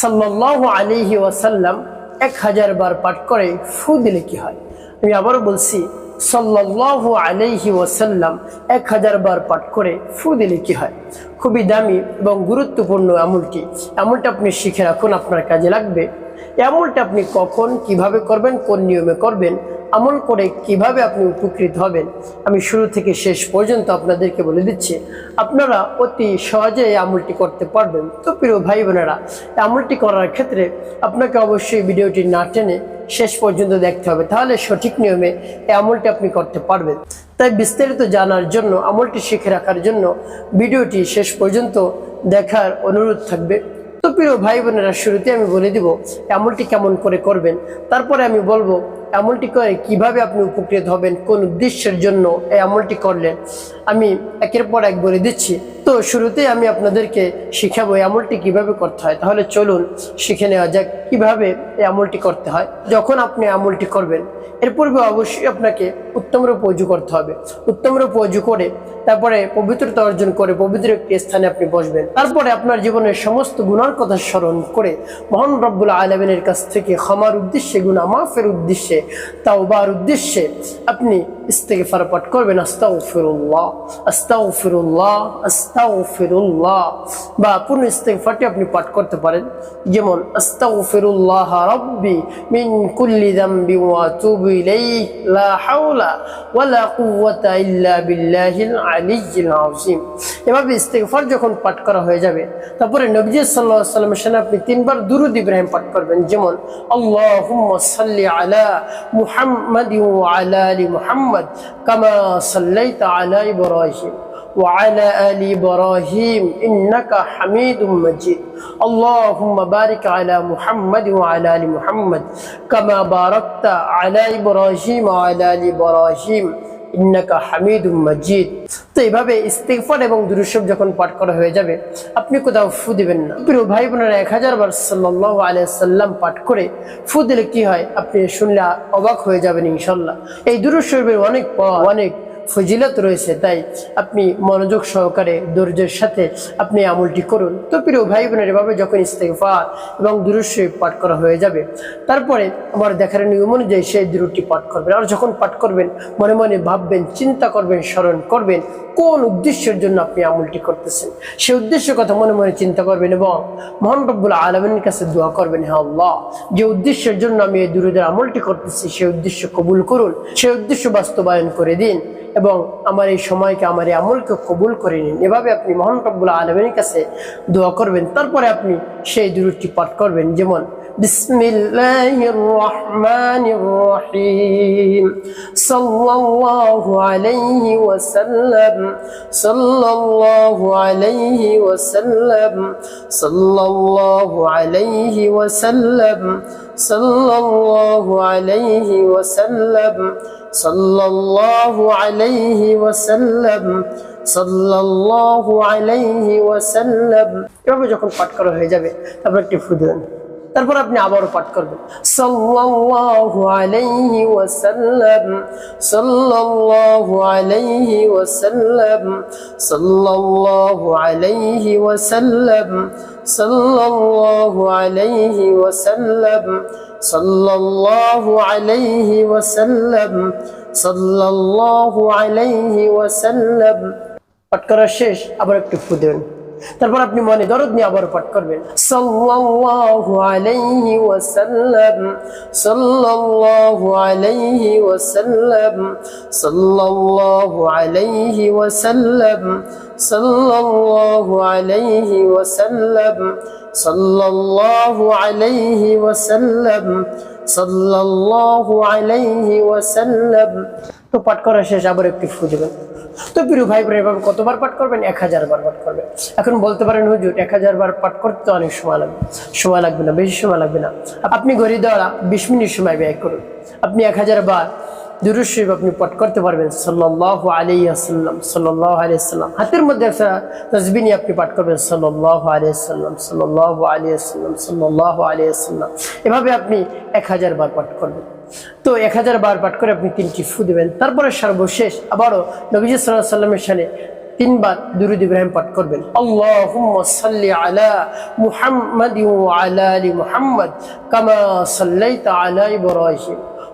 সাল্লাহ আলিহি ওয়াসাল্লাম এক হাজার বার পাঠ করে ফু দিলে কি হয়? আমি আবারও বলছি সাল্লাহ আলাইহি ওয়াসাল্লাম এক হাজার বার পাঠ করে ফু দিলে কি হয়? খুবই দামি এবং গুরুত্বপূর্ণ আমলটি। এমনটা আপনি শিখে রাখুন, আপনার কাজে লাগবে। এমনটা আপনি কখন, কীভাবে করবেন, কোন নিয়মে করবেন আমল করে কীভাবে আপনি উপকৃত হবেন, আমি শুরু থেকে শেষ পর্যন্ত আপনাদেরকে বলে দিচ্ছি, আপনারা অতি সহজে এই আমলটি করতে পারবেন। তো প্রিয় ভাই বোনেরা আমলটি করার ক্ষেত্রে আপনাকে অবশ্যই ভিডিওটি না টেনে শেষ পর্যন্ত দেখতে হবে, তাহলে সঠিক নিয়মে এই আমলটি আপনি করতে পারবেন। তাই বিস্তারিত জানার জন্য, আমলটি শিখে রাখার জন্য ভিডিওটি শেষ পর্যন্ত দেখার অনুরোধ থাকবে। তো প্রিয় ভাই বোনেরা শুরুতে আমি বলে দিব আমলটি কেমন করে করবেন, তারপরে আমি বলব আমলটি করে, কীভাবে আপনি উপকৃত হবেন, কোন উদ্দেশ্যের জন্য এই আমলটি করলেন, আমি একের পর এক বলে দিচ্ছি। তো শুরুতেই আমি আপনাদেরকে শিখাবো এই আমলটি কীভাবে করতে হয়। তাহলে চলুন শিখে নেওয়া যাক কীভাবে এই আমলটি করতে হয়। যখন আপনি আমলটি করবেন, এর পূর্বে অবশ্যই আপনাকে উত্তম রূপ অজু করতে হবে। উত্তম রূপ অজু করে, তারপরে পবিত্রতা অর্জন করে, পবিত্র একটি স্থানে আপনি বসবেন। তারপরে আপনার জীবনের সমস্ত গুণার কথা স্মরণ করে, মহান রব্বুল আলমিনের কাছ থেকে ক্ষমার উদ্দেশ্যে গুণা মাফের উদ্দেশ্যে তাওবার উদ্দেশ্যে আপনি ইস্তেগফার পাঠ করবেন আস্তাউ ফিরুল্লাহ আস্তাউ ফিরুল্লাহ আস্তাউ ফিরুল্লাহ বা পূর্ণ ইস্তেগফারটি আপনি পাঠ করতে পারেন, যেমন আস্তাউ ফিরুল্লাহ রব্বি মিন কুল্লি দাম্বি ওয়া তুবু ইলাইহি, লা হাওলা ওয়ালা কুওয়াতা ইল্লা বিল্লাহিল আলিয়্যিল আযীম। এভাবে ইস্তেগফার যখন পাঠ করা হয়ে যাবে তারপরে নবজি সাল্লাল্লাহু আলাইহি ওয়াসাল্লামের সামনে আপনি তিনবার দুরূদ ইব্রাহিম পাঠ করবেন যেমন আল্লাহুম্মা সাল্লি আলা মুহাম্মাদ ওয়া আলা আলি মুহাম্মদ কামা সাল্লাইতা আলা ইব্রাহিম وعلى آل إبراهيم إنك حميد مجيد اللهم بارك على محمد وعلى آل محمد كما باركت على إبراهيم وعلى آل إبراهيم ইন্নাকা হামিদুম মাজিদ। তো এইভাবে ইস্তেগফার এবং দুরুসব যখন পাঠ করা হয়ে যাবে, আপনি কোথাও ফু দিবেন না। প্রিয় ভাই বোনেরা, এক হাজার বার সাল্লাহ আলিয়াল্লাম পাঠ করে ফু দিলে কি হয়? আপনি শুনলে অবাক হয়ে যাবেন ইনশাল্লাহ। এই দুরুসবের অনেক অনেক ফজিলত রয়েছে, তাই আপনি মনোযোগ সহকারে ধৈর্যের সাথে আপনি আমলটি করুন। তো প্রিয় ভাই বোনের এভাবে যখন ইস্তেগফার এবং দুরুশরীফ পাঠ করা হয়ে যাবে, তারপরে আমার দেখার নিয়ম অনুযায়ী সেই দুরুটি পাঠ করবেন। আর যখন পাঠ করবেন, মনে মনে ভাববেন, চিন্তা করবেন, স্মরণ করবেন কোন উদ্দেশ্যের জন্য আপনি আমলটি করতেছেন? সেই উদ্দেশ্যের কথা মনে মনে চিন্তা করবেন এবং মোহান রব্বুল আলমের কাছে দোয়া করবেন হ্যাঁ আল্লাহ। যে উদ্দেশ্যের জন্য আমি এই দুরুদের আমলটি করতেছি সেই উদ্দেশ্য কবুল করুন সেই উদ্দেশ্য বাস্তবায়ন করে দিন এবং আমার এই সময়কে, আমার এই আমলকে কবুল করে নিন। এভাবে আপনি মহান রব্বুল আলমের কাছে দোয়া করবেন, তারপরে আপনি সেই দুরুটি পাঠ করবেন। যেমন বিসমিল্লাহির রহমানির রহিম সাল্লাল্লাহু আলাইহি ওয়াসাল্লাম সাল্লাল্লাহু আলাইহি ওয়াসাল্লাম সাল্লাল্লাহু আলাইহি ওয়াসাল্লাম সাল্লাল্লাহু আলাইহি ওয়াসাল্লাম সাল্লাল্লাহু আলাইহি ওয়াসাল্লাম সাল্লাল্লাহু আলাইহি ওয়াসাল্লাম এভাবে যখন পাঠ করা হয়ে যাবে, তারপর একটি ফু দেবেন তারপর আপনি আবারও পাঠ করবেন। সাল্লাল্লাহু আলাইহি ওয়াসাল্লাম, সাল্লাল্লাহু আলাইহি ওয়াসাল্লাম, সাল্লাল্লাহু আলাইহি ওয়াসাল্লাম, সাল্লাল্লাহু আলাইহি ওয়াসাল্লাম, সাল্লাল্লাহু আলাইহি ওয়াসাল্লাম, সাল্লাল্লাহু আলাইহি ওয়াসাল্লাম। পাঠ করা শেষ, আবার একটু ফু দেবেন তারপর আপনি মনে দরদ নিয়ে আবার পাঠ করবেন। সাল্লাল্লাহু আলাইহি ওয়াসাল্লাম, সাল্লাল্লাহু আলাইহি ওয়াসাল্লাম, সাল্লাল্লাহু আলাইহি ওয়াসাল্লাম, সাল্লাল্লাহু আলাইহি ওয়াসাল্লাম, সাল্লাল্লাহু আলাইহি ওয়াসাল্লাম সাল্লাল্লাহু আলাইহি ওয়াসাল্লাম। তো পাঠ করা শেষ, আবার একটু ফু তো প্রিয় ভাই বোন এভাবে কতবার পাঠ করবেন? এক হাজার বার পাঠ করবেন। এখন বলতে পারেন, হুজুর, এক হাজার বার পাঠ করতে অনেক সময় লাগবে। সময় লাগবে না, বেশি সময় লাগবে না। আপনি ঘড়ি দেওয়া বিশ মিনিট সময় ব্যয় করুন। আপনি এক হাজার বার দুরুশরীফ আপনি পাঠ করতে পারবেন। সাল্লাহ আলী আসাল্লাম সাল্লাহ আলী আসাল্লাম হাতের মধ্যে একটা তসবি নিয়ে আপনি পাঠ করবেন। সাল্লাহ আলী আসাল্লাম সাল্লাহ আলী আসাল্লাম সাল্লাহ আলী আসাল্লাম এভাবে আপনি এক হাজার বার পাঠ করবেন। তো এক হাজার বার পাঠ করে আপনি তিনটি ফু দেবেন। তারপরে সর্বশেষ আবারও নবীজ সাল্লাহ সাল্লামের সামনে তিনবার দুরুদ ইব্রাহিম পাঠ করবেন। আল্লাহুম্মা সাল্লি আলা মুহাম্মাদি ওয়া আলা আলি মুহাম্মদ কামা সাল্লাইতা আলা ইব্রাহিম।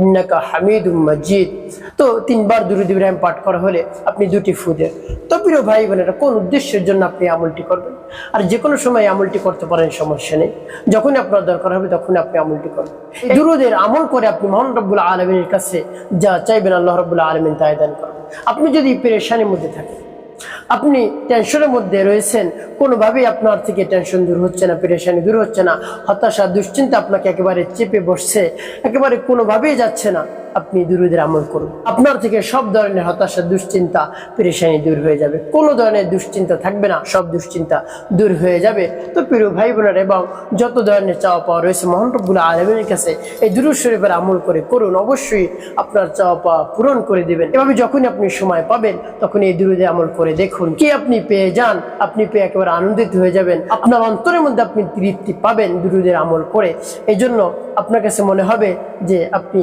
ইন্নাকা হামিদুম মজিদ। তো তিনবার দুরুদ ইব্রাহিম পাঠ করা হলে আপনি দুটি ফুদের তো প্রিয় ভাই বোনেরা, কোন উদ্দেশ্যের জন্য আপনি আমলটি করবেন? আর যে কোনো সময় আমলটি করতে পারেন, সমস্যা নেই। যখনই আপনার দরকার হবে তখন আপনি আমলটি করবেন দুরুদের আমল করে আপনি মহান রব্বুল আলমিনের কাছে যা চাইবেন আল্লাহ রব্বুল্লাহ আলমিন তাই দান করবেন আপনি যদি পেরেশানির মধ্যে থাকেন আপনি টেনশনের মধ্যে রয়েছেন, কোনোভাবেই আপনার থেকে টেনশন দূর হচ্ছে না, পেরেশানি দূর হচ্ছে না, হতাশা, দুশ্চিন্তা আপনাকে একেবারে চেপে বসছে, একেবারে কোনোভাবেই যাচ্ছে না, আপনি দুরুদের আমল করুন। আপনার থেকে সব ধরনের হতাশা, দুশ্চিন্তা, পেরেশানি দূর হয়ে যাবে। কোনো ধরনের দুশ্চিন্তা থাকবে না, সব দুশ্চিন্তা দূর হয়ে যাবে। তো প্রিয় ভাই বোনের এবং যত ধরনের চাওয়া পাওয়া রয়েছে, মোহন রব্বুল আলমের কাছে এই দুরুদ শরীফের আমল করে করুন। অবশ্যই আপনার চাওয়া পাওয়া পূরণ করে দিবেন। এভাবে যখনই আপনি সময় পাবেন তখন এই দুরুদে আমল করে দেখুন। কি আপনি পেয়ে যান, আপনি পেয়ে একেবারে আনন্দিত হয়ে যাবেন। আপনার অন্তরের মধ্যে আপনি তৃপ্তি পাবেন দুরুদের আমল করে। এই জন্য আপনার কাছে মনে হবে যে আপনি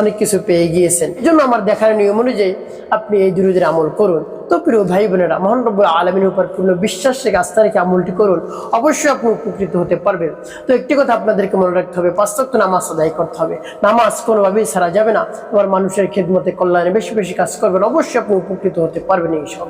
অনেক কিছু পেয়ে গিয়েছেন। এই জন্য আমার দেখার নিয়ম অনুযায়ী আপনি এই দুরুদের আমল করুন। তো প্রিয় ভাই বোনেরা মহান রব্বুল আলমিনের উপর পূর্ণ বিশ্বাস রেখে আস্থা রেখে আমলটি করুন। অবশ্যই আপনি উপকৃত হতে পারবেন। তো একটি কথা আপনাদেরকে মনে রাখতে হবে পাঁচতক্ত নামাজ আদায় করতে হবে। নামাজ কোনোভাবেই ছাড়া যাবে না। আবার মানুষের খেদমতে কল্যাণে বেশি বেশি কাজ করবেন। অবশ্যই আপনি উপকৃত হতে পারবেন এই সব